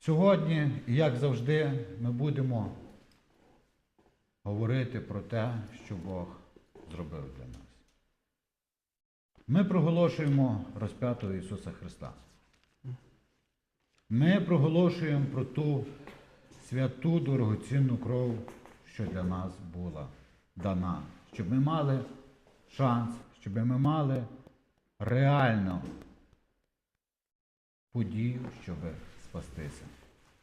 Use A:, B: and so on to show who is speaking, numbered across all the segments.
A: Сьогодні, як завжди, ми будемо говорити про те, що Бог зробив для нас. Ми проголошуємо розп'ятого Ісуса Христа. Ми проголошуємо про ту святу дорогоцінну кров, що для нас була дана, щоб ми мали шанс, щоб ми мали реально подію, щоб спастися,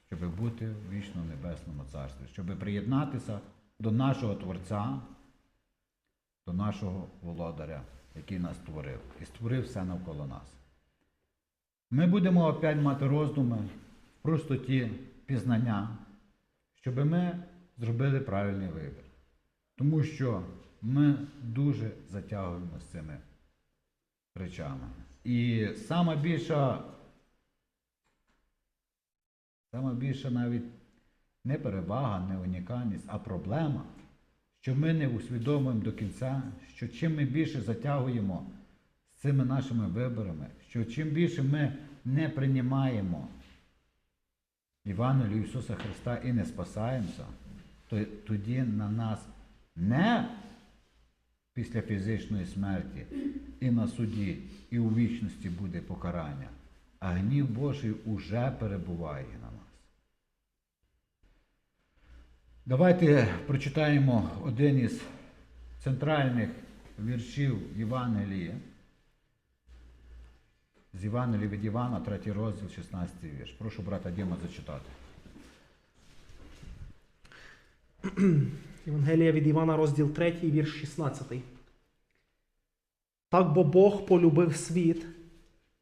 A: щоб бути в вічно небесному царстві, щоб приєднатися до нашого Творця, до нашого володаря, який нас створив, і створив все навколо нас. Ми будемо опять мати роздуми в простоті пізнання, щоб ми зробили правильний вибір. Тому що ми дуже затягуємо з цими речами. І сама сама більша навіть не перевага, не унікальність, а проблема, що ми не усвідомуємо до кінця, що чим ми більше затягуємо з цими нашими виборами, що чим більше ми не приймаємо Євангелію Ісуса Христа і не спасаємося, то тоді на нас не після фізичної смерті і на суді, і у вічності буде покарання, а гнів Божий уже перебуває на нас. Давайте прочитаємо один із центральних віршів Євангелії. З Євангелії від Івана, 3 розділ, 16 вірш. Прошу брата Діма зачитати.
B: Євангелія від Івана, розділ 3, вірш 16. Так бо Бог полюбив світ,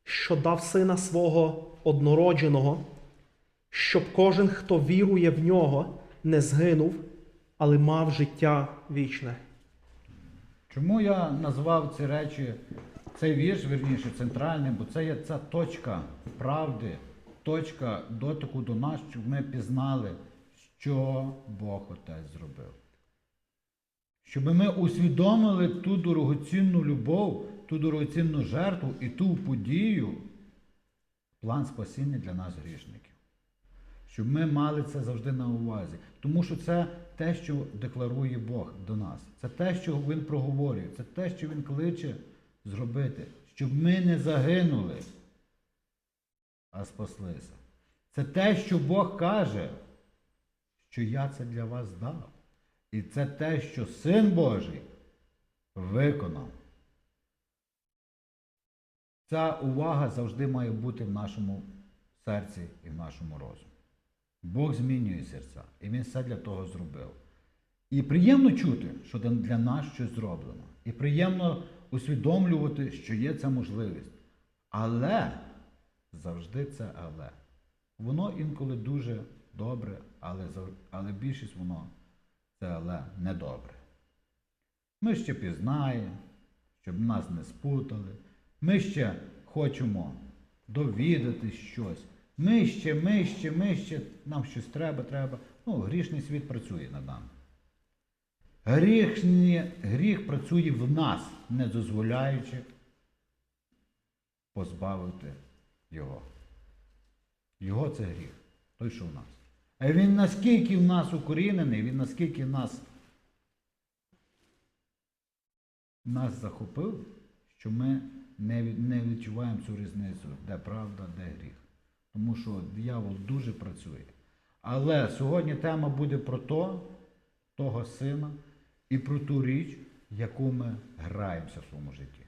B: що дав сина свого однородженого, щоб кожен, хто вірує в нього, не згинув, але мав життя вічне.
A: Чому я назвав ці речі, цей вірш, вірніше, центральним, бо це є ця точка правди, точка дотику до нас, щоб ми пізнали, що Бог Отець зробив. Щоб ми усвідомили ту дорогоцінну любов, ту дорогоцінну жертву і ту подію, план спасіння для нас грішників. Щоб ми мали це завжди на увазі. Тому що це те, що декларує Бог до нас. Це те, що Він проговорює, це те, що Він кличе зробити, щоб ми не загинули, а спаслися. Це те, що Бог каже, що я це для вас дав. І це те, що Син Божий виконав. Ця увага завжди має бути в нашому серці і в нашому розумі. Бог змінює серця, і Він все для того зробив. І приємно чути, що для нас щось зроблено. І приємно усвідомлювати, що є ця можливість. Але завжди це але. Воно інколи дуже добре, але, але більшість воно це але недобре. Ми ще пізнаємо, щоб нас не спутали. Ми ще хочемо довідатись щось. Ми ще, ми ще, ми ще, нам щось треба, треба. Ну, грішний світ працює над нами. Грішні, гріх працює в нас, не дозволяючи позбавити його. Його це гріх, той, що в нас. А він наскільки в нас укорінений, він наскільки в нас, нас захопив, що ми не, відчуваємо цю різницю, де правда, де гріх. Тому що диявол дуже працює. Але сьогодні тема буде про то, того сина і про ту річ, яку ми граємося в своєму житті.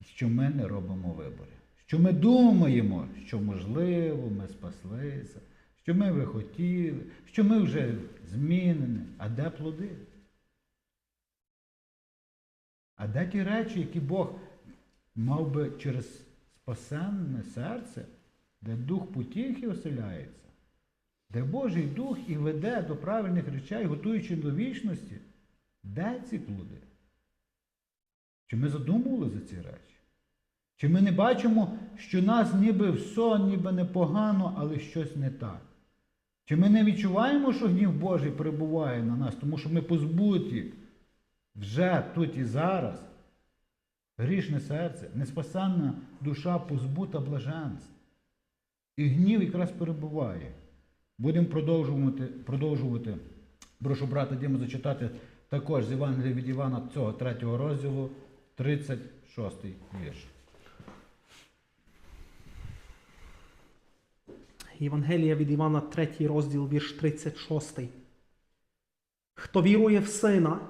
A: Що ми не робимо вибори. Що ми думаємо, що можливо ми спаслися, що ми би хотіли, що ми вже змінені. А де плоди? А де ті речі, які Бог мав би через спасенне серце, де дух потіхи оселяється, де Божий Дух і веде до правильних речей, готуючи до вічності, де ці плоди? Чи ми задумували за ці речі? Чи ми не бачимо, що нас ніби все, ніби непогано, але щось не так? Чи ми не відчуваємо, що гнів Божий перебуває на нас, тому що ми позбуті вже тут і зараз? Грішне серце, неспасенна душа позбута блаженства. І гнів якраз перебуває. Будемо продовжувати, продовжувати. Прошу брата Діму зачитати також з Євангелія від Івана цього третього розділу, 36 вірш.
B: Євангелія від Івана, 3 розділ, вірш 36. Хто вірує в сина,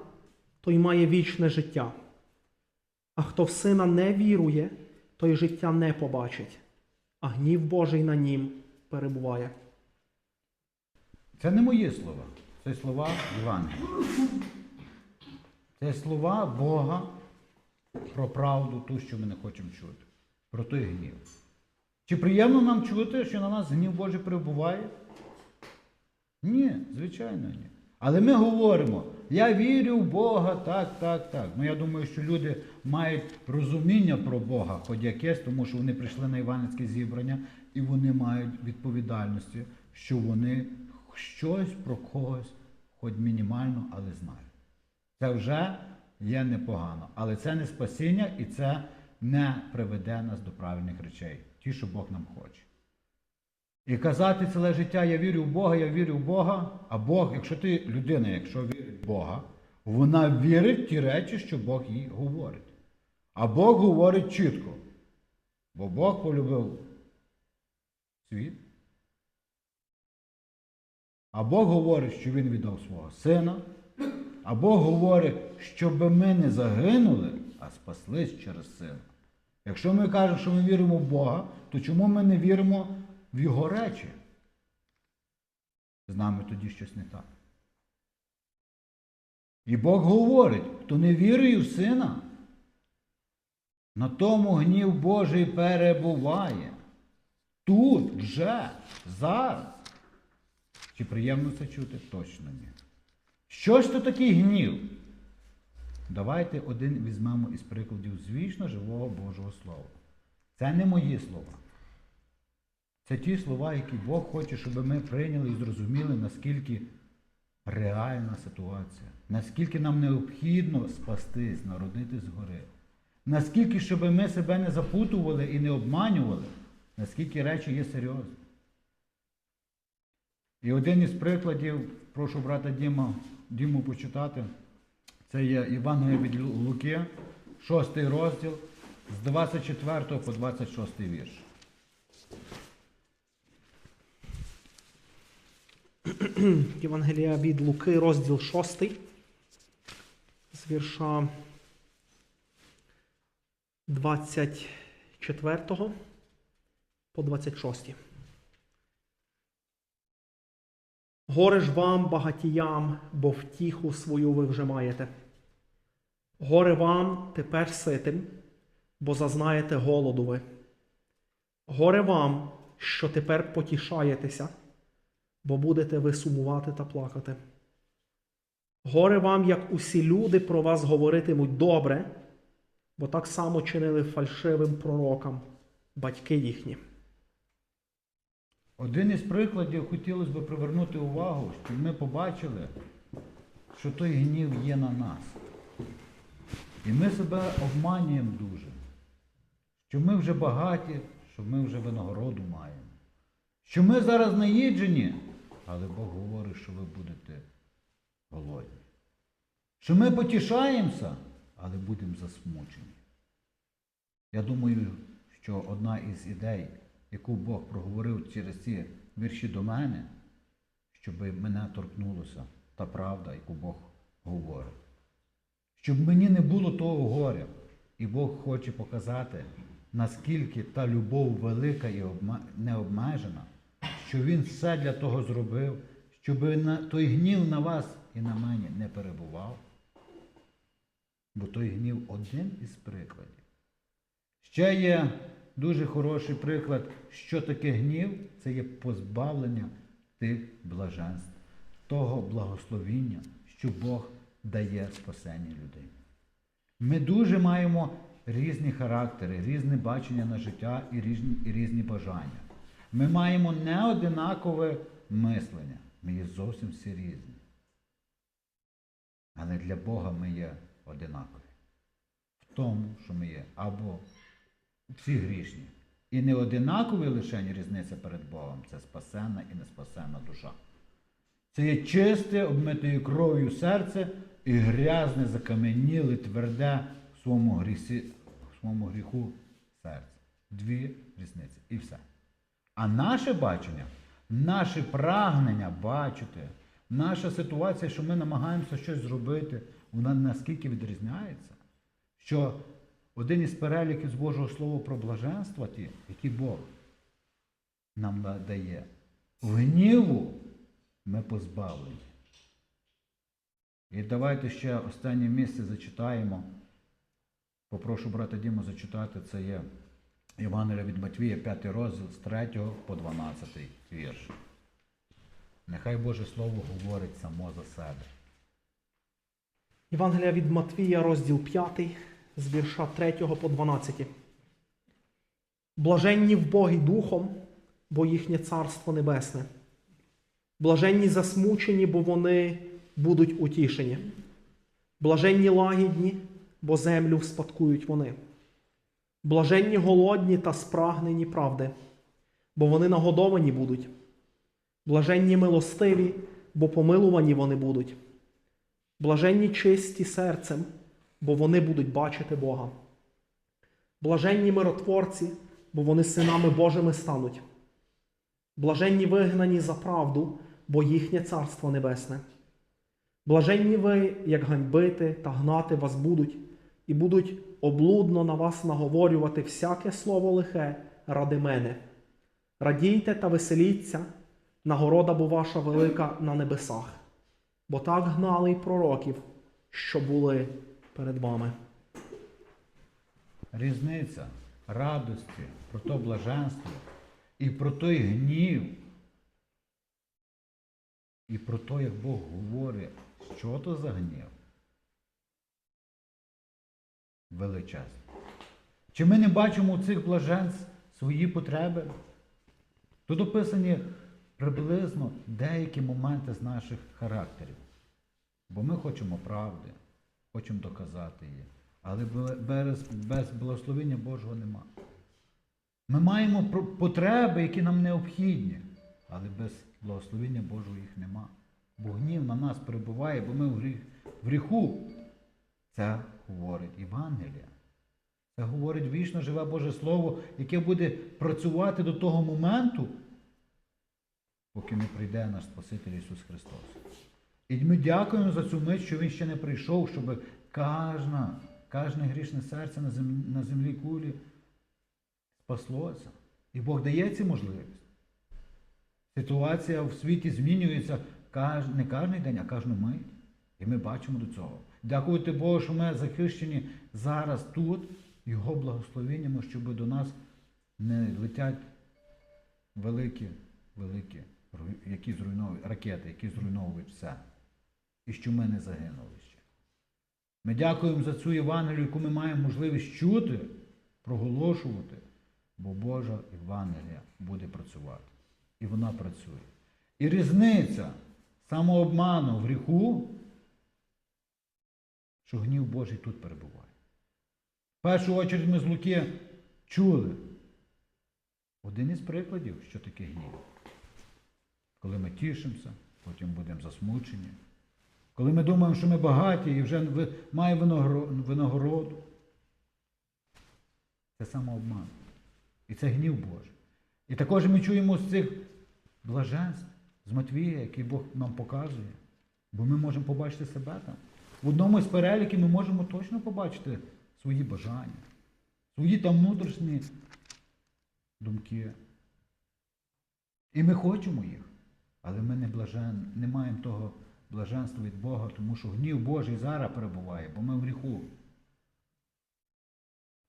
B: той має вічне життя. А хто в сина не вірує, той життя не побачить, а гнів Божий на нім перебуває.
A: Це не мої слова, це слова Євангелія. Це слова Бога про правду, ту, що ми не хочемо чути, про той гнів. Чи приємно нам чути, що на нас гнів Божий перебуває? Ні, звичайно, ні. Але ми говоримо, я вірю в Бога, так, так, так. Ну я думаю, що люди мають розуміння про Бога, хоч якесь, тому що вони прийшли на Іванівське зібрання і вони мають відповідальності, що вони щось про когось, хоч мінімально, але знають. Це вже є непогано. Але це не спасіння і це не приведе нас до правильних речей, ті, що Бог нам хоче. І казати ціле життя, я вірю в Бога, я вірю в Бога, а Бог, якщо ти людина, якщо вірить в Бога, вона вірить в ті речі, що Бог їй говорить. А Бог говорить чітко. Бо Бог полюбив світ. А Бог говорить, що Він віддав свого сина. А Бог говорить, щоб ми не загинули, а спаслись через сина. Якщо ми кажемо, що ми віримо в Бога, то чому ми не віримо в Його речі? З нами тоді щось не так. І Бог говорить, хто не вірує в сина, на тому гнів Божий перебуває. Тут, вже, зараз. Чи приємно це чути? Точно ні. Що ж то такий гнів? Давайте один візьмемо із прикладів з вічно живого Божого Слова. Це не мої слова. Це ті слова, які Бог хоче, щоб ми прийняли і зрозуміли, наскільки реальна ситуація, наскільки нам необхідно спастись, народити згори. Наскільки, щоб ми себе не запутували і не обманювали, наскільки речі є серйозні. І один із прикладів, прошу брата Діма, Діму почитати, це є Євангелія від Луки, 6 розділ, з 24 по 26 вірш.
B: Євангелія від Луки, розділ 6, з вірша 24 по 26. Горе ж вам, багатіям, бо втіху свою ви вже маєте. Горе вам тепер ситим, бо зазнаєте голоду ви. Горе вам, що тепер потішаєтеся, бо будете ви сумувати та плакати. Горе вам, як усі люди про вас говоритимуть добре, бо так само чинили фальшивим пророкам батьки їхні.
A: Один із прикладів хотілося б привернути увагу, щоб ми побачили, що той гнів є на нас. І ми себе обманюємо дуже, що ми вже багаті, що ми вже винагороду маємо. Що ми зараз наїджені, але Бог говорить, що ви будете голодні. Що ми потішаємося, але будемо засмучені. Я думаю, що одна із ідей, яку Бог проговорив через ці вірші до мене, щоб мене торкнулося та правда, яку Бог говорить. Щоб мені не було того горя. І Бог хоче показати, наскільки та любов велика і необмежена, що Він все для того зробив, щоб той гнів на вас і на мені не перебував. Бо той гнів один із прикладів. Ще є дуже хороший приклад, що таке гнів, це є позбавлення тих блаженств, того благословіння, що Бог дає спасенні людей. Ми дуже маємо різні характери, різне бачення на життя і різні, і різні бажання. Ми маємо неодинакове мислення. Ми є зовсім всі різні. Але для Бога ми є одинакові. В тому, що ми є або всі грішні, І не одинакові лише різниця перед Богом, це спасенна і неспасенна душа. Це є чисте, обмитою кров'ю серце і грязне, закам'яніле, тверде в в своєму гріху серце. Дві різниці. І все. А наше бачення, наше прагнення бачити, наша ситуація, що ми намагаємося щось зробити, вона наскільки відрізняється, що один із переліків з Божого Слова про блаженства ті, які Бог нам дає, в гніву ми позбавлені. І давайте ще останнє місце зачитаємо. Попрошу брата Діму зачитати, це є Євангелія від Матвія, 5 розділ з 3 по 12 вірш. Нехай Боже Слово говорить само за себе.
B: Євангелія від Матвія, розділ 5, з вірша 3 по 12. Блаженні в Богі духом, бо їхнє царство небесне. Блаженні засмучені, бо вони будуть утішені. Блаженні лагідні, бо землю спадкують вони. Блаженні голодні та спрагнені правди, бо вони нагодовані будуть. Блаженні милостиві, бо помилувані вони будуть. Блаженні чисті серцем, бо вони будуть бачити Бога. Блаженні миротворці, бо вони синами Божими стануть. Блаженні вигнані за правду, бо їхнє царство небесне. Блаженні ви, як ганьбити та гнати вас будуть, і будуть облудно на вас наговорювати всяке слово лихе ради мене. Радійте та веселіться, нагорода бо ваша велика на небесах бо так гнали й пророків, що були перед вами.
A: Різниця радості, про то блаженство і про той гнів, і про те, як Бог говорить, що то за гнів. Величезний. Чи ми не бачимо у цих блаженств свої потреби? Тут описані приблизно деякі моменти з наших характерів. Бо ми хочемо правди, хочемо доказати її. Але без благословення Божого нема. Ми маємо потреби, які нам необхідні, але без благословення Божого їх нема. Бо гнів на нас перебуває, бо ми в гріху. Це говорить Євангелія. Це говорить вічно живе Боже Слово, яке буде працювати до того моменту, поки не прийде наш Спаситель Ісус Христос. І ми дякуємо за цю мить, що Він ще не прийшов, щоб кожна, кожне грішне серце на землі, на землі кулі спаслося. І Бог дає ці можливість. Ситуація в світі змінюється не кожен день, а кожну мить. І ми бачимо до цього. Дякувати Богу, що ми захищені зараз тут, Його благословеннями, щоб до нас не летять великі, великі, які ракети, які зруйновують все. І що ми не загинули ще. Ми дякуємо за цю Євангелію, яку ми маємо можливість чути, проголошувати, бо Божа Євангелія буде працювати. І вона працює. І різниця самообману в гріху, що гнів Божий тут перебуває. В першу чергу ми з Луки чули один із прикладів, що таке гнів. Коли ми тішимося, потім будемо засмучені. Коли ми думаємо, що ми багаті і вже маємо винагороду. Це самообман. І це гнів Божий. І також ми чуємо з цих блаженств, з Матвія, який Бог нам показує. Бо ми можемо побачити себе там. В одному з переліків ми можемо точно побачити свої бажання, свої там внутрішні думки. І ми хочемо їх, але ми не, блажен, не маємо того блаженства від Бога, тому що гнів Божий зараз перебуває, бо ми в гріху.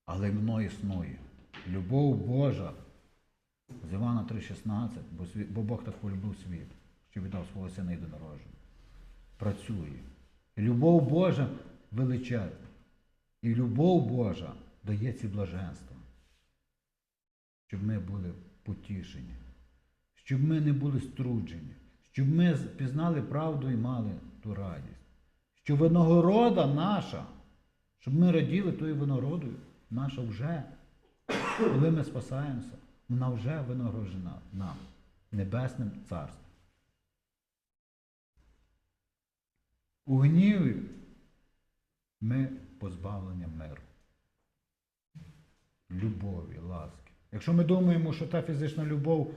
A: Але воно існує. Любов Божа з Івана 3,16, бо, бо Бог так полюбив світ, що віддав свого сина єдинорожного. Працює. Любов Божа величезна. І любов Божа дає ці блаженства, щоб ми були потішені, щоб ми не були струджені, щоб ми пізнали правду і мали ту радість. Що винагорода наша, щоб ми раділи тою винагородою, наша вже коли ми спасаємося, вона вже винагороджена нам небесним царством. У гніві ми позбавлені миру, любові, ласки. Якщо ми думаємо, що та фізична любов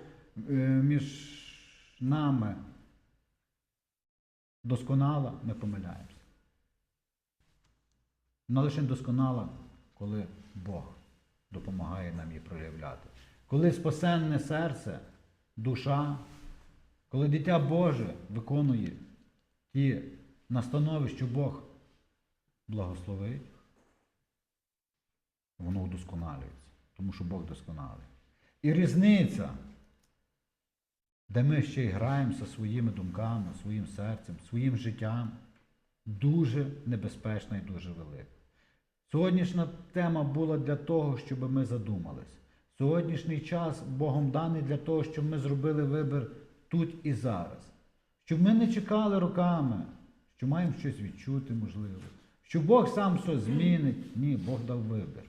A: е, між нами досконала, ми помиляємося. Вона лише досконала, коли Бог допомагає нам її проявляти. Коли спасенне серце, душа, коли дитя Боже виконує ті настанови, що Бог благословить, воно удосконалюється, тому що Бог досконалий. І різниця, де ми ще й граємося своїми думками, своїм серцем, своїм життям, дуже небезпечна і дуже велика. Сьогоднішня тема була для того, щоб ми задумались. Сьогоднішній час Богом даний для того, щоб ми зробили вибір тут і зараз. Щоб ми не чекали роками, що маємо щось відчути, можливо. Що Бог сам все змінить. Ні, Бог дав вибір.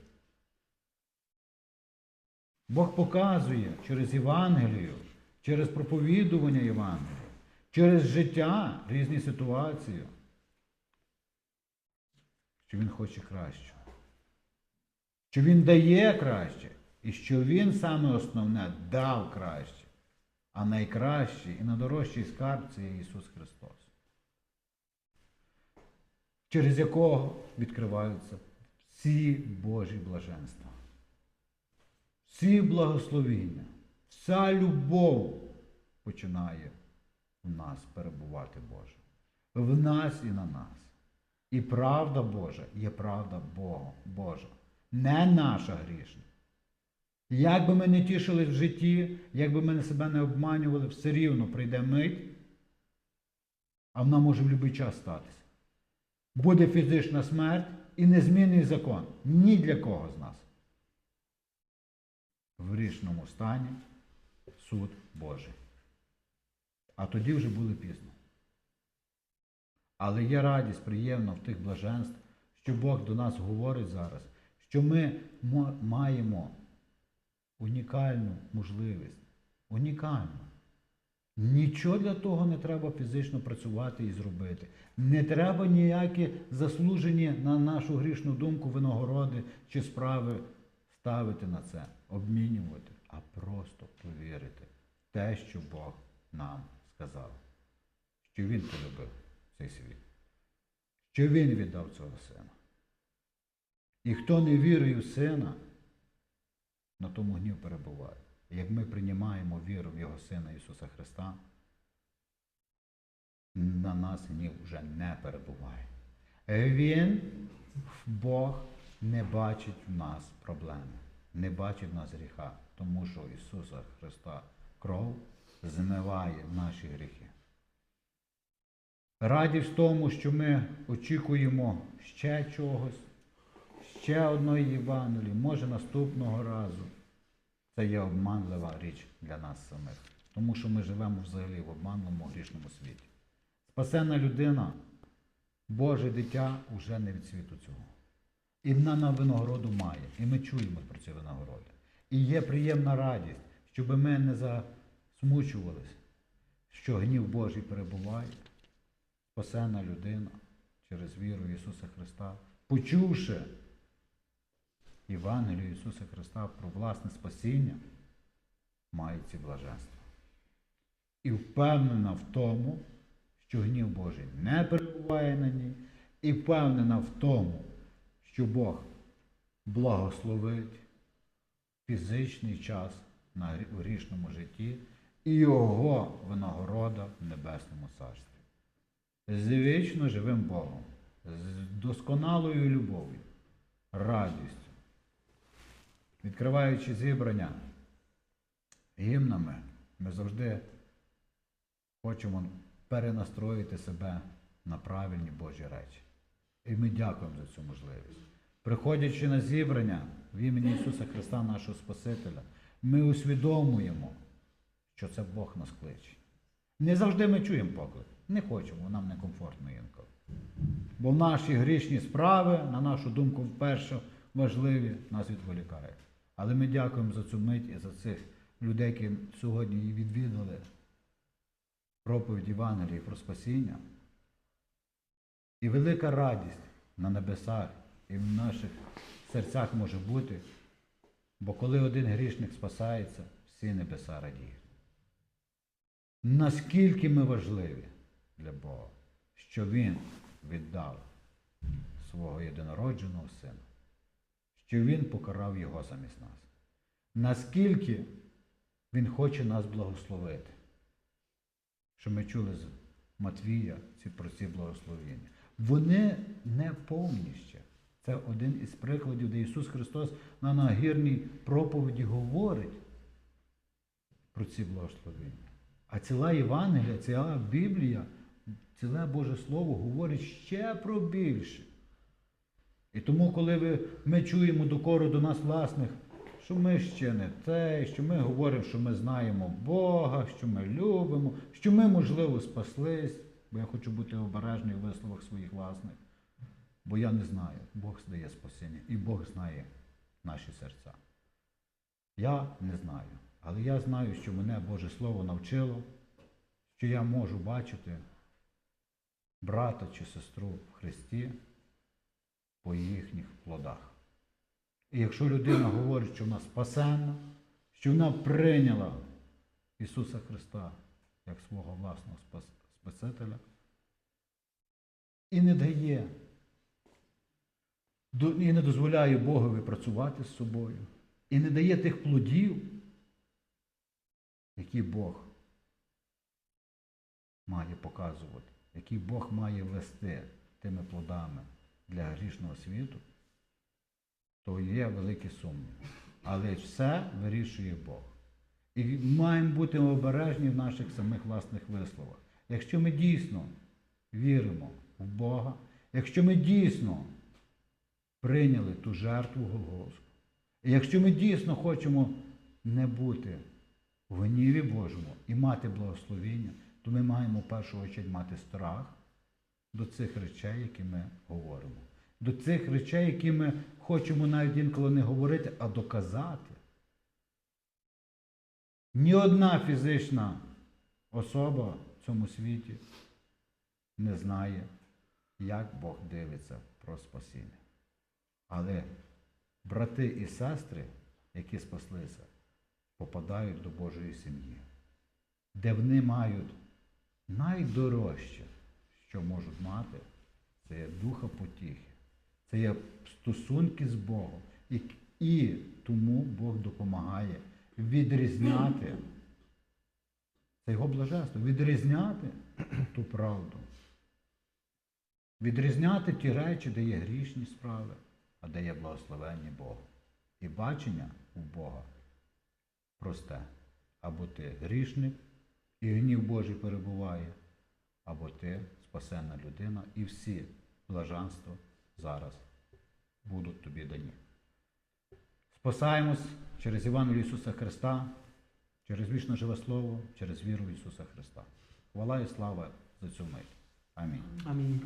A: Бог показує через Євангелію, через проповідування Євангелія, через життя різні ситуації, що Він хоче кращого. Що Він дає краще, і що Він саме основне дав краще, а найкращий і найдорожчий скарб це є Ісус Христос, через якого відкриваються всі Божі блаженства. Всі благословіння, вся любов починає в нас перебувати Боже. В нас і на нас. І правда Божа є правда Бога, Божа, не наша грішна. Як би ми не тішились в житті, як би ми себе не обманювали, все рівно прийде мить, а вона може в будь-який час статися. Буде фізична смерть і незмінний закон ні для кого з нас в грішному стані суд Божий. А тоді вже буде пізно. Але є радість приємна в тих блаженств, що Бог до нас говорить зараз, що ми маємо унікальну можливість. Унікальну. Нічого для того не треба фізично працювати і зробити. Не треба ніякі заслужені на нашу грішну думку винагороди чи справи ставити на це, обмінювати, а просто повірити те, що Бог нам сказав, що Він полюбив цей світ, що Він віддав цього сина. І хто не вірує в сина, на тому гнів перебуває. Як ми приймаємо віру в Його Сина Ісуса Христа, на нас гнів вже не перебуває. Він, Бог, не бачить в нас проблеми, не бачить в нас гріха, тому що Ісуса Христа кров змиває наші гріхи. Радість в тому, що ми очікуємо ще чогось, ще одної Євангелії, може наступного разу. Це є обманлива річ для нас самих, тому що ми живемо взагалі в обманному грішному світі. Спасена людина, Боже дитя, уже не від світу цього. І вона на винагороду має, і ми чуємо про ці винагороди. І є приємна радість, щоб ми не засмучувалися, що гнів Божий перебуває, спасена людина через віру Ісуса Христа, почувши Євангелію Ісуса Христа про власне спасіння, має ці блаженства. І впевнена в тому, що гнів Божий не перебуває на ній, і впевнена в тому, що Бог благословить фізичний час на грішному житті і його винагорода в небесному царстві. З вічно живим Богом, з досконалою любов'ю, радістю, відкриваючи зібрання гімнами, ми завжди хочемо перенастроїти себе на правильні Божі речі. І ми дякуємо за цю можливість. Приходячи на зібрання в імені Ісуса Христа, нашого Спасителя, ми усвідомуємо, що це Бог нас кличе. Не завжди ми чуємо поклик. Не хочемо, нам некомфортно інколи. Бо наші грішні справи, на нашу думку, вперше важливі, нас відволікають. Але ми дякуємо за цю мить і за цих людей, які сьогодні відвідали проповідь Євангелії про спасіння. І велика радість на небесах і в наших серцях може бути, бо коли один грішник спасається, всі небеса радіють. Наскільки ми важливі для Бога, що Він віддав свого єдинородженого сина, що Він покарав його замість нас. Наскільки Він хоче нас благословити, що ми чули з Матвія ці про ці благословення. Вони не повні. Це один із прикладів, де Ісус Христос на нагірній проповіді говорить про ці благословення. А ціла Євангелія, ціла Біблія, ціле Боже Слово говорить ще про більше. І тому, коли ви, ми чуємо докору до нас власних, що ми ще не те, що ми говоримо, що ми знаємо Бога, що ми любимо, що ми, можливо, спаслись, бо я хочу бути обережний у висловах своїх власних. Бо я не знаю, Бог здає спасіння, і Бог знає наші серця. Я не знаю, але я знаю, що мене Боже Слово навчило, що я можу бачити брата чи сестру в Христі по їхніх плодах. І якщо людина говорить, що вона спасенна, що вона прийняла Ісуса Христа як свого власного спас- Спасителя і не дає, і не дозволяє Богові працювати з собою, і не дає тих плодів, які Бог має показувати, які Бог має вести тими плодами для грішного світу, то є великий сумнів. Але все вирішує Бог. І маємо бути обережні в наших самих власних висловах. Якщо ми дійсно віримо в Бога, якщо ми дійсно прийняли ту жертву Голгофську, і якщо ми дійсно хочемо не бути в гніві Божому і мати благословіння, то ми маємо в першу чергу мати страх до цих речей, які ми говоримо. До цих речей, які ми хочемо навіть інколи не говорити, а доказати. Ні одна фізична особа в цьому світі не знає, як Бог дивиться про спасіння. Але брати і сестри, які спаслися, попадають до Божої сім'ї, де вони мають найдорожче, що можуть мати, це є духа потіхи, це є стосунки з Богом. І, і тому Бог допомагає відрізняти це його блаженство, відрізняти ту правду. Відрізняти ті речі, де є грішні справи, а де є благословення Бога. І бачення у Бога просте. Або ти грішник, і гнів Божий перебуває, або ти спасенна людина, і всі блаженства зараз будуть тобі дані. Спасаємось через Івангелію Ісуса Христа, через вічне живе Слово, через віру в Ісуса Христа. Хвала і слава за цю мить. Амінь.
B: Амінь.